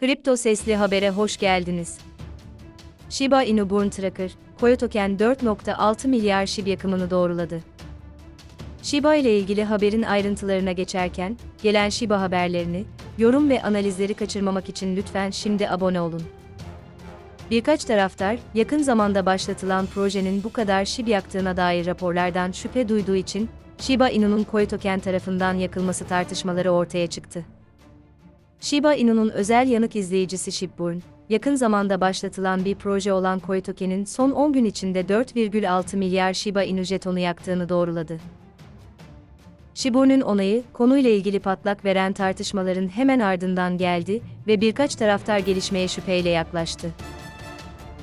Kripto Sesli Haber'e hoş geldiniz. Shiba Inu Burn Tracker, Token 4.6 milyar SHIB yakımını doğruladı. Shiba ile ilgili haberin ayrıntılarına geçerken, gelen Shiba haberlerini, yorum ve analizleri kaçırmamak için lütfen şimdi abone olun. Birkaç taraftar, yakın zamanda başlatılan projenin bu kadar SHIB yaktığına dair raporlardan şüphe duyduğu için, Shiba Inu'nun Token tarafından yakılması tartışmaları ortaya çıktı. Shiba Inu'nun özel yanık izleyicisi Shibburn, yakın zamanda başlatılan bir proje olan Koitoken'in son 10 gün içinde 4,6 milyar Shiba Inu jetonu yaktığını doğruladı. Shiburn'un onayı, konuyla ilgili patlak veren tartışmaların hemen ardından geldi ve birkaç taraftar gelişmeye şüpheyle yaklaştı.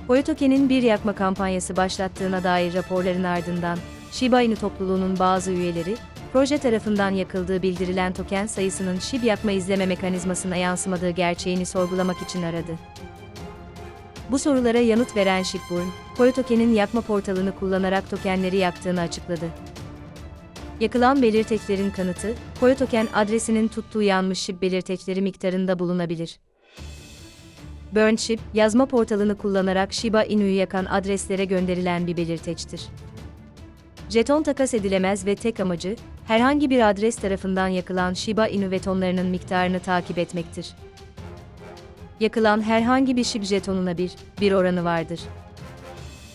Koitoken'in bir yakma kampanyası başlattığına dair raporların ardından, Shiba Inu topluluğunun bazı üyeleri, proje tarafından yakıldığı bildirilen token sayısının SHIB yakma izleme mekanizmasına yansımadığı gerçeğini sorgulamak için aradı. Bu sorulara yanıt veren Shibburn, Koyo Token'in yakma portalını kullanarak tokenleri yaktığını açıkladı. Yakılan belirteklerin kanıtı, Koyo Token adresinin tuttuğu yanmış SHIB belirtekleri miktarında bulunabilir. Burn SHIB, yazma portalını kullanarak Shiba Inu'yu yakan adreslere gönderilen bir belirteçtir. Jeton takas edilemez ve tek amacı, herhangi bir adres tarafından yakılan Shiba Inu jetonlarının miktarını takip etmektir. Yakılan herhangi bir SHIB jetonuna bir, bir oranı vardır.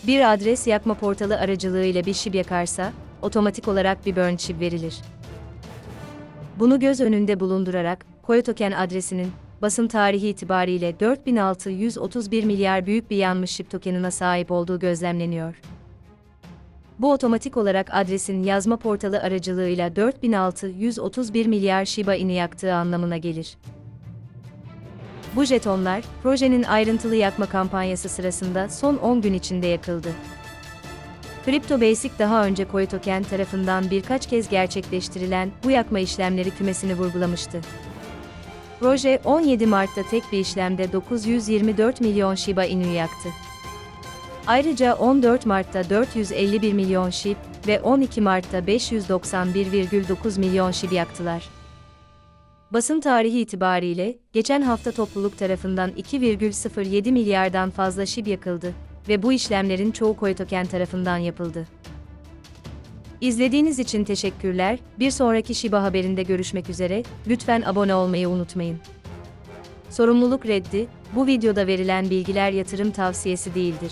Bir adres yakma portalı aracılığıyla bir SHIB yakarsa, otomatik olarak bir burn SHIB verilir. Bunu göz önünde bulundurarak, Koyo Token adresinin, basım tarihi itibariyle 4631 milyar büyük bir yanmış SHIB tokenına sahip olduğu gözlemleniyor. Bu otomatik olarak adresin yazma portalı aracılığıyla 4631 milyar Shiba Inu yaktığı anlamına gelir. Bu jetonlar, projenin ayrıntılı yakma kampanyası sırasında son 10 gün içinde yakıldı. Crypto Basic daha önce Koyo Token tarafından birkaç kez gerçekleştirilen bu yakma işlemleri kümesini vurgulamıştı. Proje 17 Mart'ta tek bir işlemde 924 milyon Shiba Inu yaktı. Ayrıca 14 Mart'ta 451 milyon SHIB ve 12 Mart'ta 591,9 milyon SHIB yaktılar. Basın tarihi itibariyle, geçen hafta topluluk tarafından 2,07 milyardan fazla SHIB yakıldı ve bu işlemlerin çoğu Koytoken tarafından yapıldı. İzlediğiniz için teşekkürler, bir sonraki Shiba haberinde görüşmek üzere, lütfen abone olmayı unutmayın. Sorumluluk reddi, bu videoda verilen bilgiler yatırım tavsiyesi değildir.